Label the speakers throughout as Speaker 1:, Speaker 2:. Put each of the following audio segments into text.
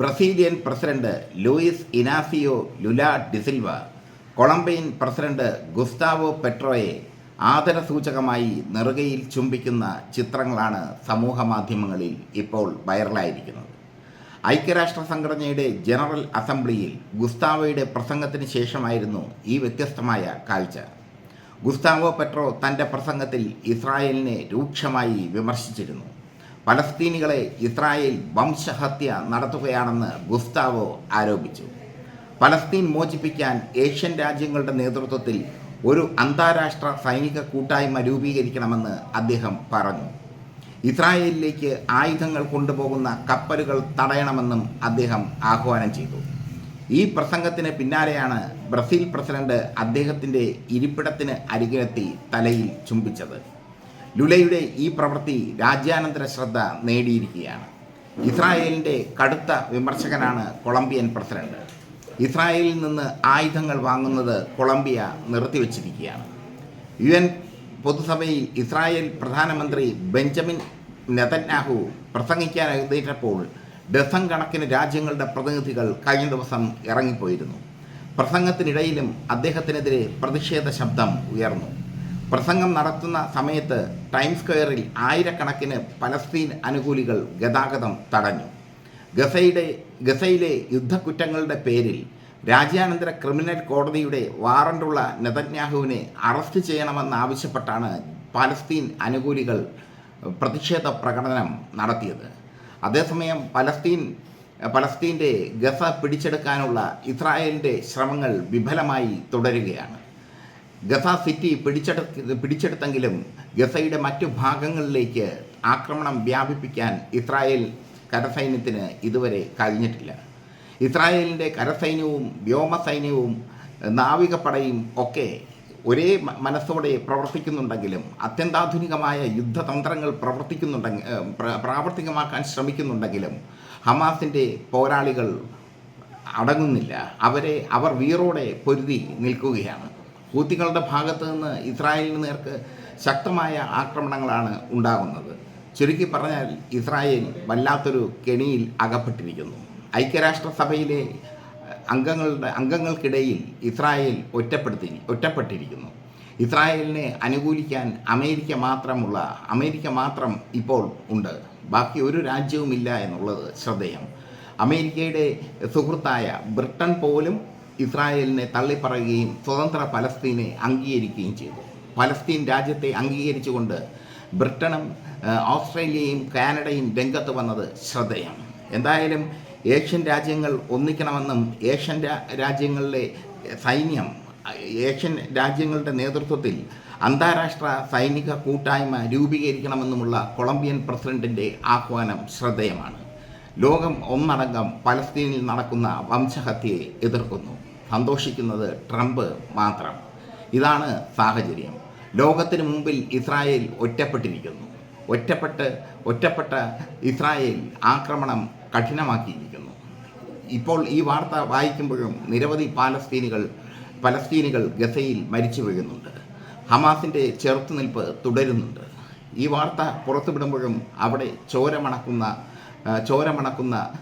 Speaker 1: Brazilian president Luiz Inacio Lula da Silva Colombian president Gustavo പെട്രോയെ ആദരസൂചകമായി നെറുകയിൽ ചുംബിക്കുന്ന ചിത്രങ്ങളാണ് സമൂഹ മാധ്യമങ്ങളിൽ ഇപ്പോൾ വൈറലായിരിക്കുന്നത്. ഐക്യരാഷ്ട്ര സംഘടനയുടെ ജനറൽ അസംബ്ലിയിൽ ഗുസ്താവോയുടെ പ്രസംഗത്തിന് ശേഷമായിരുന്നു ഈ വ്യത്യസ്തമായ കാഴ്ച. ഗുസ്താവോ പെട്രോ തന്റെ പ്രസംഗത്തിൽ ഇസ്രായേലിനെ രൂക്ഷമായി വിമർശിച്ചിരുന്നു. പലസ്തീനികളെ ഇസ്രായേൽ വംശഹത്യ നടത്തുകയാണെന്ന് ഗുസ്താവോ ആരോപിച്ചു. പലസ്തീൻ മോചിപ്പിക്കാൻ ഏഷ്യൻ രാജ്യങ്ങളുടെ നേതൃത്വത്തിൽ ഒരു അന്താരാഷ്ട്ര സൈനിക കൂട്ടായ്മ രൂപീകരിക്കണമെന്ന് അദ്ദേഹം പറഞ്ഞു. ഇസ്രായേലിലേക്ക് ആയുധങ്ങൾ കൊണ്ടുപോകുന്ന കപ്പലുകൾ തടയണമെന്നും അദ്ദേഹം ആഹ്വാനം ചെയ്തു. ഈ പ്രസംഗത്തിന് പിന്നാലെയാണ് ബ്രസീൽ പ്രസിഡന്റ് അദ്ദേഹത്തിന്റെ ഇരിപ്പിടത്തിന് അരികിലെത്തി തലയിൽ ചുംബിച്ചത്. ലുലയുടെ ഈ പ്രവൃത്തി രാജ്യാനന്തര ശ്രദ്ധ നേടിയിരിക്കുകയാണ്. ഇസ്രായേലിന്റെ കടുത്ത വിമർശകനാണ് കൊളംബിയൻ പ്രസിഡന്റ്. ഇസ്രായേലിൽ നിന്ന് ആയുധങ്ങൾ വാങ്ങുന്നത് കൊളംബിയ നിർത്തിവച്ചിരിക്കുകയാണ്. യു എൻ പൊതുസഭയിൽ ഇസ്രായേൽ പ്രധാനമന്ത്രി ബെഞ്ചമിൻ നെതന്യാഹു പ്രസംഗിക്കാൻ എഴുന്നേറ്റപ്പോൾ ഡസൻ കണക്കിന് രാജ്യങ്ങളുടെ പ്രതിനിധികൾ കഴിഞ്ഞ ദിവസം ഇറങ്ങിപ്പോയിരുന്നു. പ്രസംഗത്തിനിടയിലും അദ്ദേഹത്തിനെതിരെ പ്രതിഷേധ ശബ്ദം ഉയർന്നു. പ്രസംഗം നടത്തുന്ന സമയത്ത് ടൈം സ്ക്വയറിൽ ആയിരക്കണക്കിന് പലസ്തീൻ അനുകൂലികൾ ഗതാഗതം തടഞ്ഞു. ഗസയുടെ ഗസയിലെ യുദ്ധക്കുറ്റങ്ങളുടെ പേരിൽ രാജ്യാനന്തര ക്രിമിനൽ കോടതിയുടെ വാറണ്ടുള്ള നെതന്യാഹുവിനെ അറസ്റ്റ് ചെയ്യണമെന്നാവശ്യപ്പെട്ടാണ് പലസ്തീൻ അനുകൂലികൾ പ്രതിഷേധ പ്രകടനം നടത്തിയത്. അതേസമയം പലസ്തീൻ പലസ്തീന്റെ ഗസ പിടിച്ചെടുക്കാനുള്ള ഇസ്രായേലിന്റെ ശ്രമങ്ങൾ വിഫലമായി തുടരുകയാണ്. ഗസ സിറ്റി പിടിച്ചെടു പിടിച്ചെടുത്തെങ്കിലും ഗസയുടെ മറ്റു ഭാഗങ്ങളിലേക്ക് ആക്രമണം വ്യാപിപ്പിക്കാൻ ഇസ്രായേൽ കരസൈന്യത്തിന് ഇതുവരെ കഴിഞ്ഞിട്ടില്ല. ഇസ്രായേലിന്റെ കരസൈന്യവും വ്യോമസൈന്യവും നാവികപ്പടയും ഒക്കെ ഒരേ മനസ്സോടെ പ്രവർത്തിക്കുന്നുണ്ടെങ്കിലും അത്യന്താധുനികമായ യുദ്ധതന്ത്രങ്ങൾ പ്രവർത്തിക്കുന്നുണ്ടെങ്കിൽ പ്ര- പ്രാവർത്തികമാക്കാൻ ശ്രമിക്കുന്നുണ്ടെങ്കിലും ഹമാസിന്റെ പോരാളികൾ അടങ്ങുന്നില്ല. അവരെ അവർ വീറോടെ പൊരുതി നിൽക്കുകയാണ്. ഹൂത്തികളുടെ ഭാഗത്ത് നിന്ന് ഇസ്രായേലിന് നേർക്ക് ശക്തമായ ആക്രമണങ്ങളാണ് ഉണ്ടാകുന്നത്. ചുരുക്കി പറഞ്ഞാൽ ഇസ്രായേൽ വല്ലാത്തൊരു കെണിയിൽ അകപ്പെട്ടിരിക്കുന്നു. ഐക്യരാഷ്ട്രസഭയിലെ അംഗങ്ങളുടെ അംഗങ്ങൾക്കിടയിൽ ഇസ്രായേൽ ഒറ്റപ്പെടുത്തി ഒറ്റപ്പെട്ടിരിക്കുന്നു. ഇസ്രായേലിനെ അനുകൂലിക്കാൻ അമേരിക്ക മാത്രമുള്ള അമേരിക്ക മാത്രം ഇപ്പോൾ ഉണ്ട്. ബാക്കി ഒരു രാജ്യവുമില്ല എന്നുള്ളത് ശ്രദ്ധേയം. അമേരിക്കയുടെ സുഹൃത്തായ ബ്രിട്ടൻ പോലും ഇസ്രായേലിനെ തള്ളിപ്പറയുകയും സ്വതന്ത്ര പലസ്തീനെ അംഗീകരിക്കുകയും ചെയ്തു. പലസ്തീൻ രാജ്യത്തെ അംഗീകരിച്ചുകൊണ്ട് ബ്രിട്ടനും ഓസ്ട്രേലിയയും കാനഡയും രംഗത്ത് വന്നത് ശ്രദ്ധയാണ് എന്തായാലും ഏഷ്യൻ രാജ്യങ്ങൾ ഒന്നിക്കണമെന്നും ഏഷ്യൻ രാജ്യങ്ങളിലെ സൈന്യം ഏഷ്യൻ രാജ്യങ്ങളുടെ നേതൃത്വത്തിൽ അന്താരാഷ്ട്ര സൈനിക കൂട്ടായ്മ രൂപീകരിക്കണമെന്നുമുള്ള കൊളംബിയൻ പ്രസിഡന്റിന്റെ ആഹ്വാനം ശ്രദ്ധേയമാണ്. ലോകം ഒന്നടങ്കം പലസ്തീനിൽ നടക്കുന്ന വംശഹത്യയെ എതിർക്കുന്നു. സന്തോഷിക്കുന്നത് ട്രംപ് മാത്രം. ഇതാണ് സാഹചര്യം. ലോകത്തിന് മുമ്പിൽ ഇസ്രായേൽ ഒറ്റപ്പെട്ടിരിക്കുന്നു. ഒറ്റപ്പെട്ട് ഒറ്റപ്പെട്ട ഇസ്രായേൽ ആക്രമണം കഠിനമാക്കിയിരിക്കുന്നു. ഇപ്പോൾ ഈ വാർത്ത വായിക്കുമ്പോഴും നിരവധി പാലസ്തീനികൾ പലസ്തീനികൾ ഗസയിൽ മരിച്ചു വീഴുന്നുണ്ട്. ഹമാസിന്റെ ചെറുത്തുനിൽപ്പ് തുടരുന്നുണ്ട്. ഈ വാർത്ത പുറത്തുവിടുമ്പോഴും അവിടെ ചോരമണക്കുന്ന ചോരമണക്കുന്ന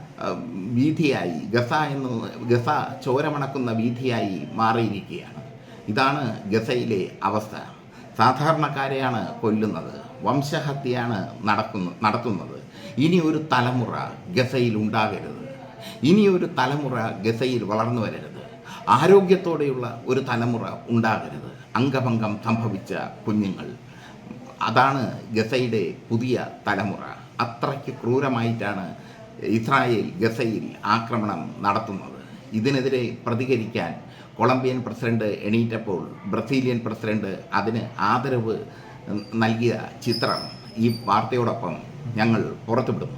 Speaker 1: വീഥിയായി ഗസ എന്ന് ഗസ ചോരമണക്കുന്ന വീഥിയായി മാറിയിരിക്കുകയാണ്. ഇതാണ് ഗസയിലെ അവസ്ഥ. സാധാരണക്കാരെയാണ് കൊല്ലുന്നത്. വംശഹത്യയാണ് നടക്കുന്നു നടത്തുന്നത്. ഇനി ഒരു തലമുറ ഗസയിൽ ഉണ്ടാകരുത്. ഇനി ഒരു തലമുറ ഗസയിൽ വളർന്നു വരരുത്. ആരോഗ്യത്തോടെയുള്ള ഒരു തലമുറ ഉണ്ടാകരുത്. അംഗഭംഗം സംഭവിച്ച കുഞ്ഞുങ്ങൾ. അതാണ് ഗസയുടെ പുതിയ തലമുറ. അത്രയ്ക്ക് ക്രൂരമായിട്ടാണ് ഇസ്രായേൽ ഗസയിൽ ആക്രമണം നടത്തുന്നത്. ഇതിനെതിരെ പ്രതികരിക്കാൻ കൊളംബിയൻ പ്രസിഡന്റ് എണീറ്റപ്പോൾ ബ്രസീലിയൻ പ്രസിഡന്റ് അതിന് ആദരവ് നൽകിയ ചിത്രം ഈ വാർത്തയോടൊപ്പം ഞങ്ങൾ പുറത്തുവിടുന്നു